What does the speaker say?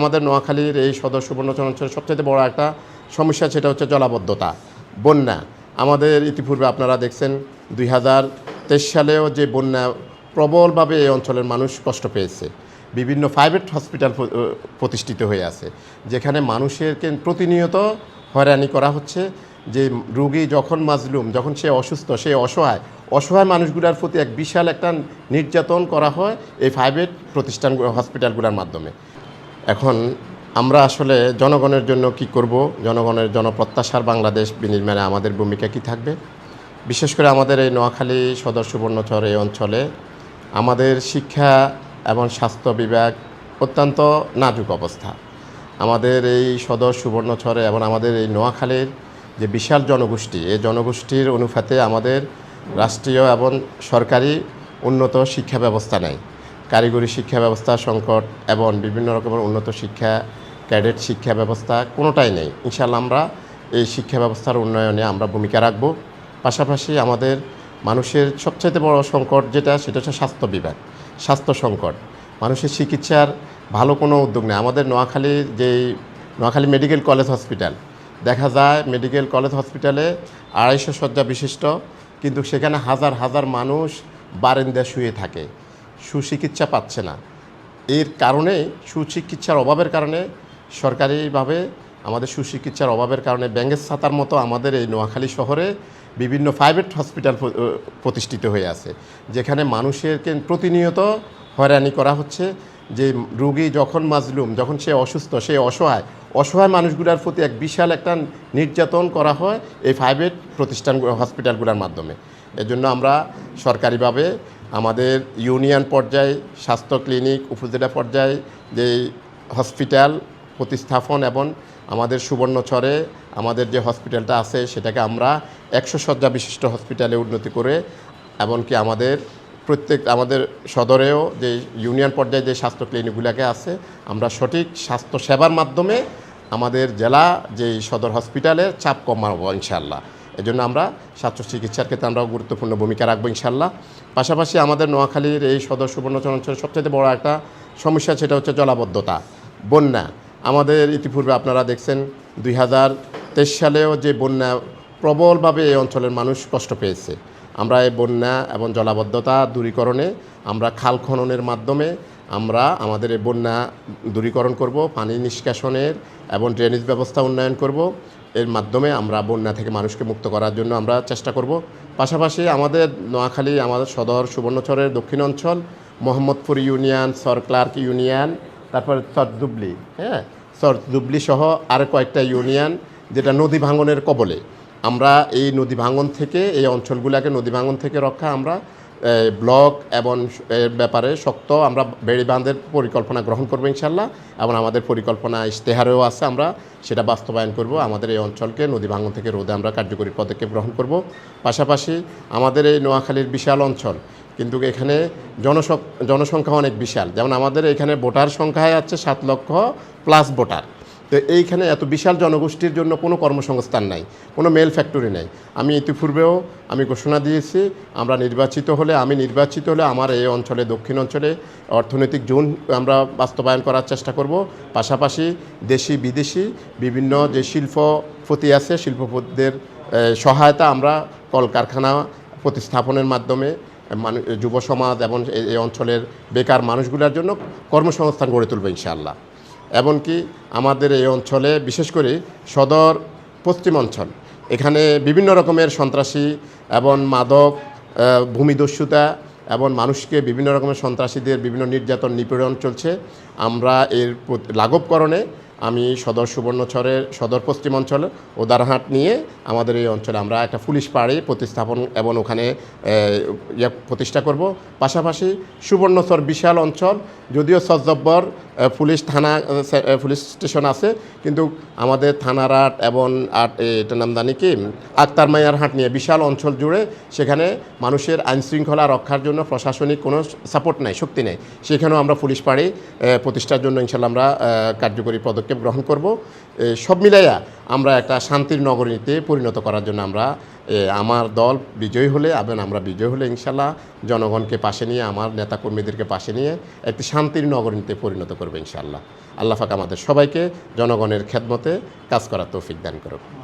আমাদের নোয়াখালীর এই সদর সুবর্ণচর অঞ্চলের সবচেয়ে বড় একটা সমস্যা সেটা হচ্ছে জলাবদ্ধতা। বন্যা। আমাদের ইতিপূর্বে আপনারা দেখছেন দুই হাজার তেইশ সালেও যে বন্যা প্রবলভাবে এই অঞ্চলের মানুষ কষ্ট পেয়েছে। বিভিন্ন প্রাইভেট হসপিটাল প্রতিষ্ঠিত হয়ে আছে, যেখানে মানুষেরকে প্রতিনিয়ত হয়রানি করা হচ্ছে যে রুগী যখন মাজলুম, যখন সে অসুস্থ, সে অসহায় অসহায় মানুষগুলোর প্রতি এক বিশাল একটা নির্যাতন করা হয় এই প্রাইভেট প্রতিষ্ঠান, হসপিটালগুলোর মাধ্যমে। এখন আমরা আসলে জনগণের জন্য কি করব? জনগণের জনপ্রত্যাশার বাংলাদেশ বিনির্মাণে আমাদের ভূমিকা কি থাকবে? বিশেষ করে আমাদের এই নোয়াখালী সদর সুবর্ণচর এই অঞ্চলে আমাদের শিক্ষা এবং স্বাস্থ্য বিভাগ অত্যন্ত নাজুক অবস্থা। আমাদের এই সদর সুবর্ণচরে এবং আমাদের এই নোয়াখালীর যে বিশাল জনগোষ্ঠী, এই জনগোষ্ঠীর অনুপাতে আমাদের রাষ্ট্রীয় এবং সরকারি উন্নত শিক্ষা ব্যবস্থা নেই কারিগরি শিক্ষা ব্যবস্থা, সংকট এবং বিভিন্ন রকমের উন্নত শিক্ষা, ক্যাডেট শিক্ষা ব্যবস্থা কোনোটাই নেই। ইনশাল্লাহ আমরা এই শিক্ষা ব্যবস্থার উন্নয়নে আমরা ভূমিকা রাখব। পাশাপাশি আমাদের মানুষের সবচাইতে বড় সংকট যেটা, সেটা হচ্ছে স্বাস্থ্য বিভাগ, স্বাস্থ্য সংকট। মানুষের চিকিৎসার ভালো কোনো উদ্যোগ নেই। আমাদের নোয়াখালী যেই নোয়াখালী মেডিকেল কলেজ হসপিটাল, দেখা যায় মেডিকেল কলেজ হসপিটালে আড়াইশো শয্যা বিশিষ্ট, কিন্তু সেখানে হাজার হাজার মানুষ বারেন্দা শুয়ে থাকে। সুচিকিৎসা পাচ্ছে না। এর কারণে সুচিকিৎসার অভাবের কারণে সরকারিভাবে আমাদের সুচিকিৎসার অভাবের কারণে ব্যাঙ্গের ছাতার মতো আমাদের এই নোয়াখালী শহরে বিভিন্ন প্রাইভেট হসপিটাল প্রতিষ্ঠিত হয়ে আছে, যেখানে মানুষেরকে প্রতিনিয়ত হয়রানি করা হচ্ছে যে রুগী যখন মাজলুম, যখন সে অসুস্থ, সে অসহায় অসহায় মানুষগুলোর প্রতি এক বিশাল একটা নির্যাতন করা হয় এই প্রাইভেট প্রতিষ্ঠান হসপিটালগুলোর মাধ্যমে। এজন্য আমরা সরকারিভাবে আমাদের ইউনিয়ন পর্যায়ে, স্বাস্থ্য ক্লিনিক, উপজেলা পর্যায়ে যে হসপিটাল প্রতিস্থাপন এবং আমাদের সুবর্ণচরে আমাদের যে হসপিটালটা আছে, সেটাকে আমরা একশো শয্যা বিশিষ্ট হসপিটালে উন্নতি করে এমনকি আমাদের প্রত্যেক, আমাদের সদরেও যে ইউনিয়ন পর্যায়ে যে স্বাস্থ্য ক্লিনিকগুলোকে আছে, আমরা সঠিক স্বাস্থ্য সেবার মাধ্যমে আমাদের জেলা যে সদর হসপিটালের চাপ কমাবো ইনশাল্লাহ এজন্য আমরা স্বাস্থ্য চিকিৎসার ক্ষেত্রে আমরা গুরুত্বপূর্ণ ভূমিকা রাখব, ইনশাল্লাহ। পাশাপাশি আমাদের নোয়াখালীর এই সদর সুবর্ণচর অঞ্চলের সবচেয়ে বড় একটা সমস্যা সেটা হচ্ছে জলাবদ্ধতা, বন্যা। আমাদের ইতিপূর্বে আপনারা দেখছেন দুই হাজার তেইশ সালেও যে বন্যা প্রবলভাবে এই অঞ্চলের মানুষ কষ্ট পেয়েছে। আমরা এই বন্যা এবং জলাবদ্ধতা দূরীকরণে, আমরা খাল খননের মাধ্যমে, আমরা আমাদের এই বন্যা দূরীকরণ করব, পানি নিষ্কাশনের এবং ড্রেনেজ ব্যবস্থা উন্নয়ন করব। এর মাধ্যমে আমরা বন্যা থেকে মানুষকে মুক্ত করার জন্য আমরা চেষ্টা করব। পাশাপাশি আমাদের নোয়াখালী, আমাদের সদর সুবর্ণচরের দক্ষিণ অঞ্চল, Mohammadpur union, Char Clark union, তারপর সরদুবলি হ্যাঁ? সরদুবলি সহ আরও কয়েকটা ইউনিয়ন যেটা নদী ভাঙনের কবলে। আমরা এই নদী ভাঙন থেকে, এই অঞ্চলগুলোকে নদী ভাঙন থেকে রক্ষা আমরা ব্লক এবং এর ব্যাপারে শক্ত আমরা বেড়ি বাঁধের পরিকল্পনা গ্রহণ করব ইনশাল্লাহ এবং আমাদের পরিকল্পনা ইশতেহারেও আছে আমরা সেটা বাস্তবায়ন করব। আমাদের এই অঞ্চলকে নদী ভাঙন থেকে রোধে আমরা কার্যকরী পদক্ষেপ গ্রহণ করব। পাশাপাশি আমাদের এই নোয়াখালীর বিশাল অঞ্চল কিন্তু এখানে জনসং জনসংখ্যা অনেক বিশাল। যেমন আমাদের এখানে ভোটার সংখ্যায় আছে সাত লক্ষ প্লাস ভোটার। তো এইখানে এত বিশাল জনগোষ্ঠীর জন্য কোনো কর্মসংস্থান নাই, কোনো মেল ফ্যাক্টরি নাই। আমি ইতিপূর্বেও আমি ঘোষণা দিয়েছি, আমরা নির্বাচিত হলে, আমি নির্বাচিত হলে আমার এই অঞ্চলে, দক্ষিণ অঞ্চলে অর্থনৈতিক জোন আমরা বাস্তবায়ন করার চেষ্টা করব। পাশাপাশি দেশি, বিদেশি বিভিন্ন যে শিল্পপতি আছে, শিল্পপতিদের সহায়তা আমরা কলকারখানা প্রতিস্থাপনের মাধ্যমে মানুষ যুব সমাজ এবং এই অঞ্চলের বেকার মানুষগুলোর জন্য কর্মসংস্থান গড়ে তুলবে ইনশাআল্লাহ। এমনকি আমাদের এই অঞ্চলে, বিশেষ করে সদর পশ্চিম অঞ্চল, এখানে বিভিন্ন রকমের সন্ত্রাসী এবং মাদক ভূমিদস্যুতা এবং মানুষকে বিভিন্ন রকমের সন্ত্রাসীদের বিভিন্ন নির্যাতন নিপীড়ন চলছে। আমরা এর লাঘবকরণে আমি সদর সুবর্ণচরের সদর পশ্চিম অঞ্চল উদারহাট নিয়ে আমাদের এই অঞ্চলে আমরা একটা পুলিশ পাড়ি প্রতিস্থাপন এবং ওখানে ইয়ে প্রতিষ্ঠা করব। পাশাপাশি সুবর্ণচর বিশাল অঞ্চল যদিও সজ্জব্বর পুলিশ থানা পুলিশ স্টেশন আছে কিন্তু আমাদের থানার আট এবং আট এ, এটার নাম জানি কি? আক্তার মাইয়ার হাট নিয়ে বিশাল অঞ্চল জুড়ে সেখানে মানুষের আইন শৃঙ্খলা রক্ষার জন্য প্রশাসনিক কোনো সাপোর্ট নাই শক্তি নেই। সেখানেও আমরা পুলিশ পাড়ি প্রতিষ্ঠার জন্য ইনশাল্লাহ আমরা কার্যকরী পদক্ষেপ গ্রহণ করব। সব মিলাইয়া আমরা একটা শান্তির নগরীতে পরিণত করার জন্য আমরা আমার দল বিজয়ী হলে এবং আমরা বিজয়ী হলে ইনশাল্লাহ জনগণকে পাশে নিয়ে, আমার নেতাকর্মীদেরকে পাশে নিয়ে একটি শান্তির নগরীতে পরিণত করবে ইনশাল্লাহ। আল্লাহ আমাদের সবাইকে জনগণের খেদমতে কাজ করার তৌফিক দান করুক।